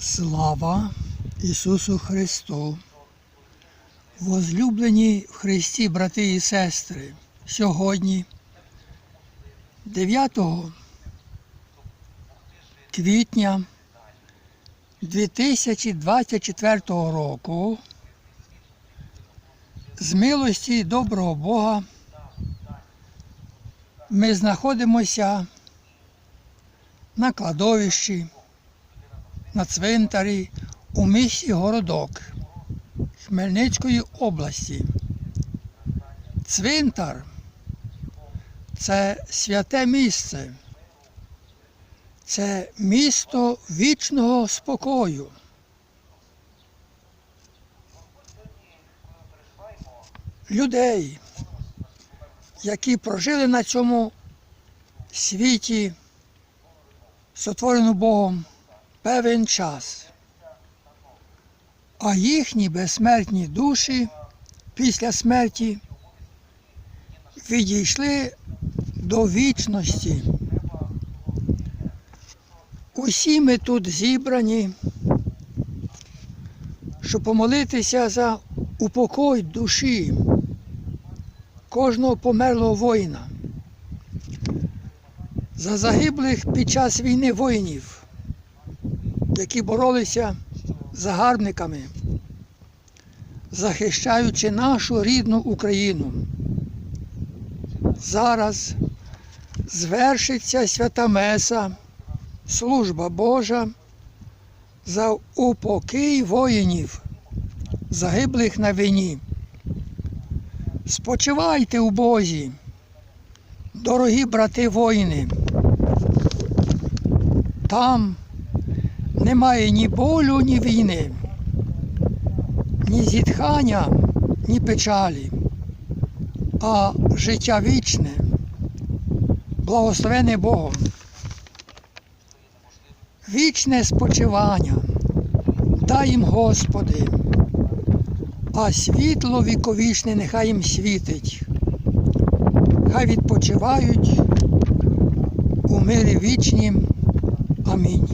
Слава Ісусу Христу! Возлюблені в Христі, брати і сестри, сьогодні, 9 квітня 2024 року, з милості доброго Бога, ми знаходимося на кладовищі на цвинтарі у місті Городок Хмельницької області. Цвинтар це святе місце, це місто вічного спокою. Людей, які прожили на цьому світі, сотворено Богом певен час, а їхні безсмертні душі після смерті відійшли до вічності. Усі ми тут зібрані, щоб помолитися за упокой душі кожного померлого воїна, за загиблих під час війни воїнів які боролися з загарбниками, захищаючи нашу рідну Україну. Зараз звершиться свята Меса, служба Божа за упокій воїнів, загиблих на війні. Спочивайте у Бозі, дорогі брати воїни. Там немає ні болю, ні війни, ні зітхання, ні печалі, а життя вічне, благословене Богом. Вічне спочивання, дай їм Господи, а світло віковічне нехай їм світить. Хай відпочивають у мирі вічнім. Амінь.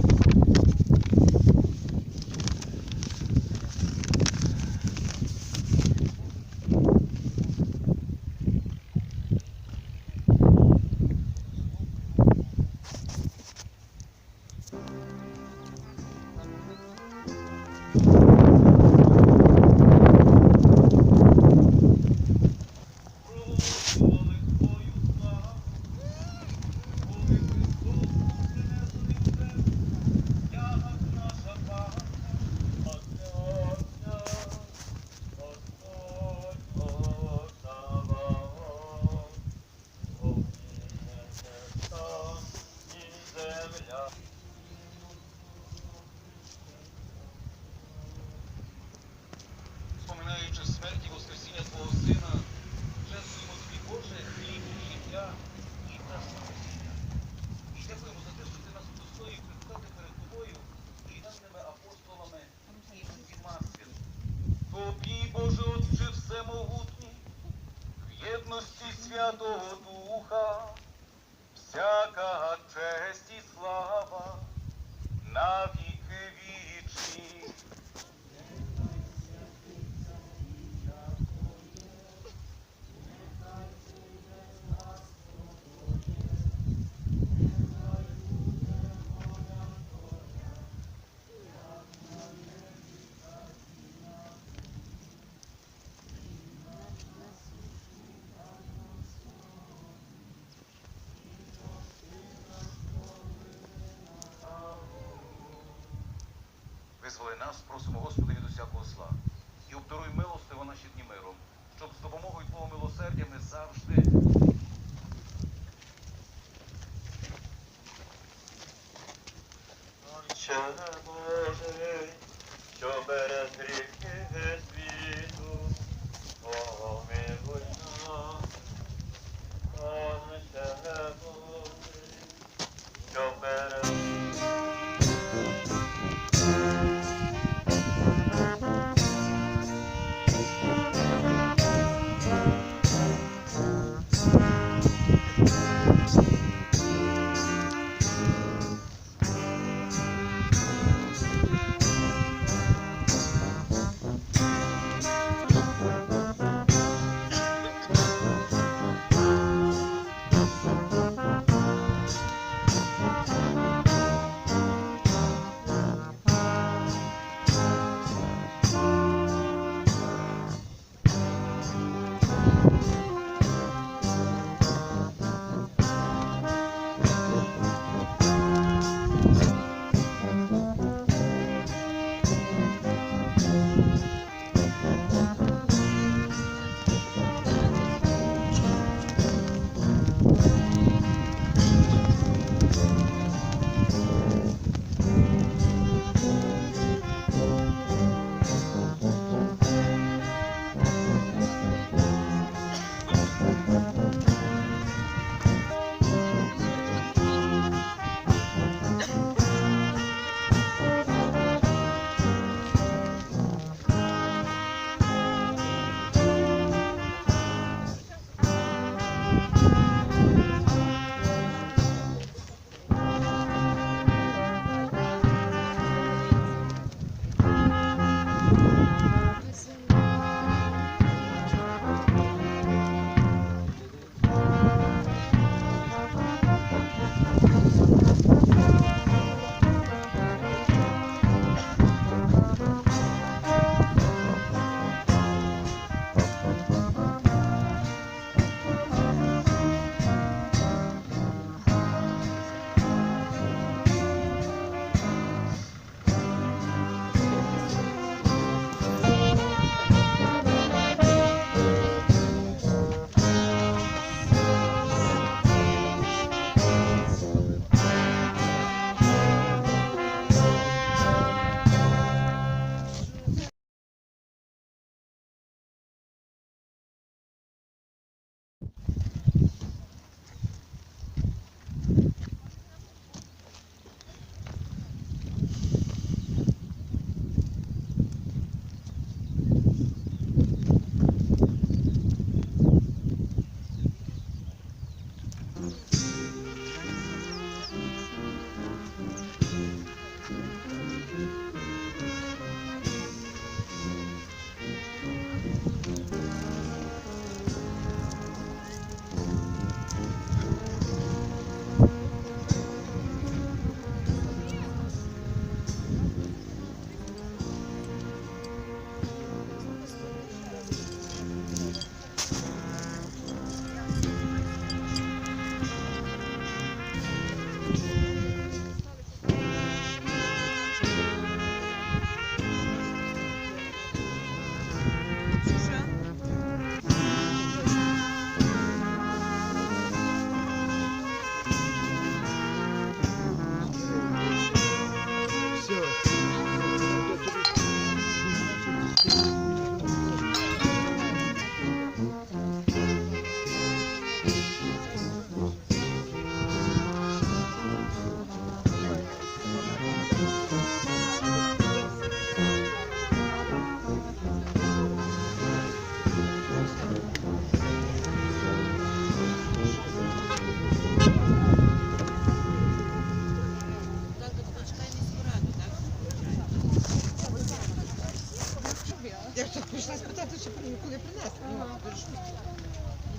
Визволи нас, просимо Господи від усякого зла. І обдаруй милостиво наші дні миром, щоб з допомогою Твого милосердя ми завжди. Отче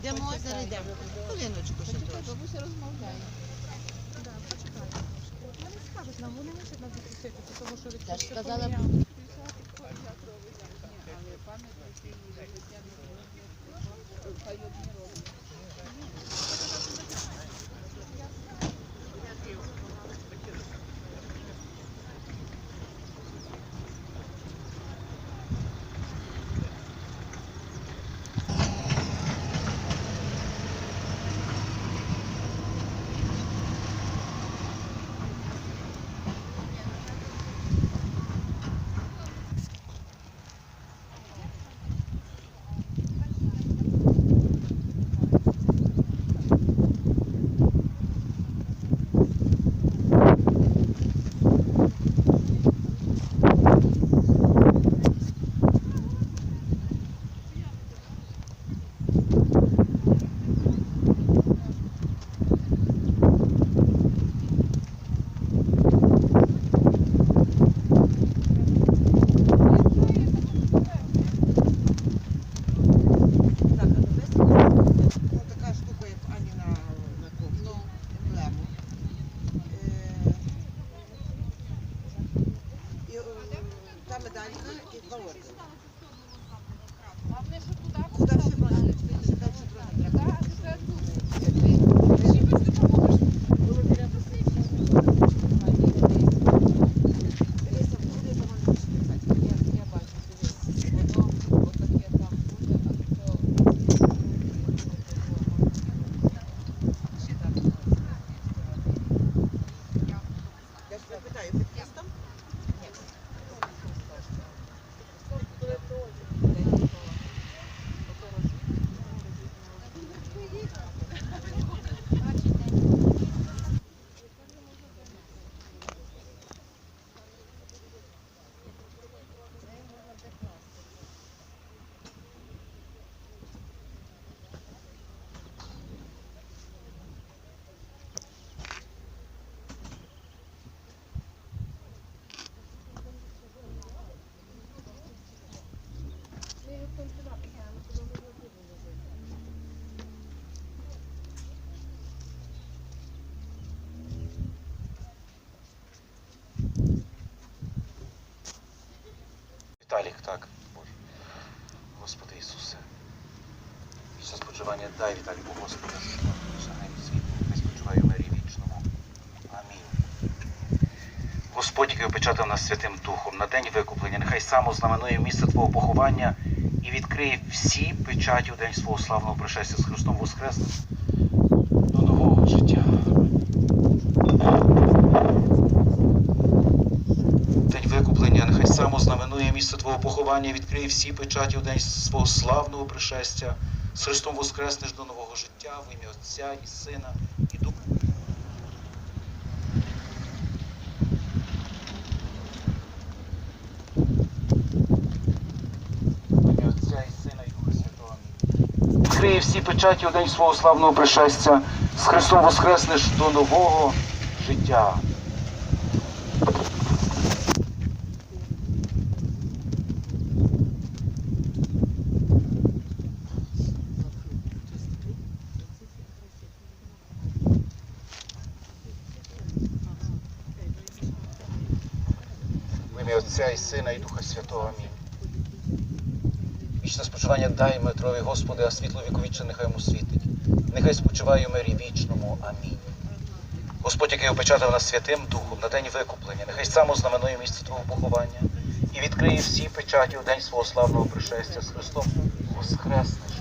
Йдемо озеро, йдемо. Хвилиночку ще трохи. Бабуся розмовляє. Вони скажуть нам, вони мусять нас запросити, тому що від ж цього сказала, поміняли. Віталік, так, Боже. Господи Ісусе. Все спочивання дай Віталіку, Господи, шанай спочиває в мирі вічному. Амінь. Господь, який опечатав нас Святим Духом на день викуплення, нехай сам ознаменує місце Твого поховання і відкриє всі печаті у день свого славного пришестя з Христом Воскресним до нового життя. День викуплення, нехай сам ознаменує місце Твого поховання, відкриє всі печаті у день свого славного пришестя. З Христом воскреснеш до нового життя в ім'я Отця і Сина і Духа. Відкриє всі печаті у день свого славного пришестя. З Христом воскреснеш до нового життя. В ім'я Отця і Сина і Духа Святого. Амінь. Вічне спочивання дай Митрові, Господи, а світло віковічне нехай йому світить. Нехай спочиває у мирі вічному. Амінь. Господь, який опечатав нас Святим Духом на день викуплення, нехай само знаменує місце Твого поховання і відкриє всі печаті у день свого славного пришестя з Христом Воскреснеш